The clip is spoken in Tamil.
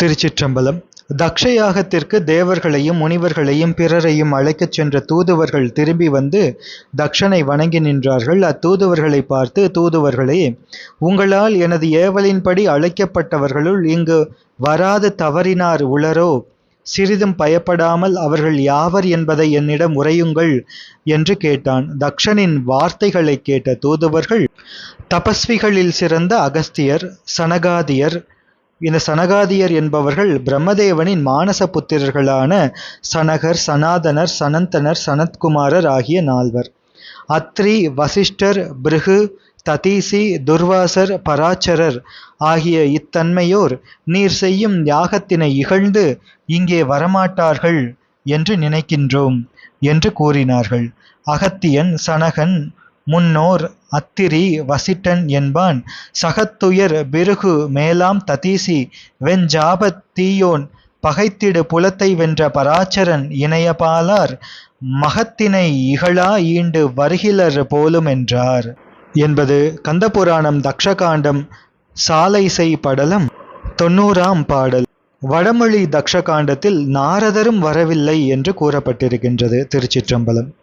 திருச்சிற்றம்பலம். தக்ஷயாகத்திற்கு தேவர்களையும் முனிவர்களையும் பிறரையும் அழைக்கச் சென்ற தூதுவர்கள் திரும்பி வந்து தக்ஷனை வணங்கி நின்றார்கள். அத்தூதுவர்களை பார்த்து தூதுவர்களே உங்களால் எனது ஏவலின்படி அழைக்கப்பட்டவர்களுள் இங்கு வராது தவறினார் உளரோ? சிறிதும் பயப்படாமல் அவர்கள் யாவர் என்பதை என்னிடம் உரையுங்கள் என்று கேட்டான். தக்ஷனின் வார்த்தைகளை கேட்ட தூதுவர்கள் தபஸ்விகளில் சிறந்த அகஸ்தியர் சனகாதியர் இந்த சனகாதியர் என்பவர்கள் பிரம்மதேவனின் மானச புத்திரர்களான சனகர் சனாதனர் சனந்தனர் சனத்குமாரர் ஆகிய நால்வர். அத்ரி வசிஷ்டர் பிருகு ததீசி துர்வாசர் பராச்சரர் ஆகிய இத்தன்மையோர் நீர் செய்யும் யாகத்தினை இகழ்ந்து இங்கே வரமாட்டார்கள் என்று நினைக்கின்றோம் என்று கூறினார்கள். அகத்தியன் சனகன் முன்னோர் அத்திரி வசிட்டன் என்பான். சகத்துயர் பிருகு மேலாம் ததீசி வெஞ்சாபத் தீயோன் பகைத்திடு புலத்தை வென்ற பராச்சரன் இணையபாலார் மகத்தினை இகழா ஈண்டு வருகிலர் போலும் என்றார் என்பது கந்தபுராணம் தக்ஷகாண்டம் சாலைசை படலம் தொண்ணூறாம் பாடல். வடமொழி தக்ஷகாண்டத்தில் நாரதரும் வரவில்லை என்று கூறப்பட்டிருக்கின்றது திருச்சிற்றம்பலம்.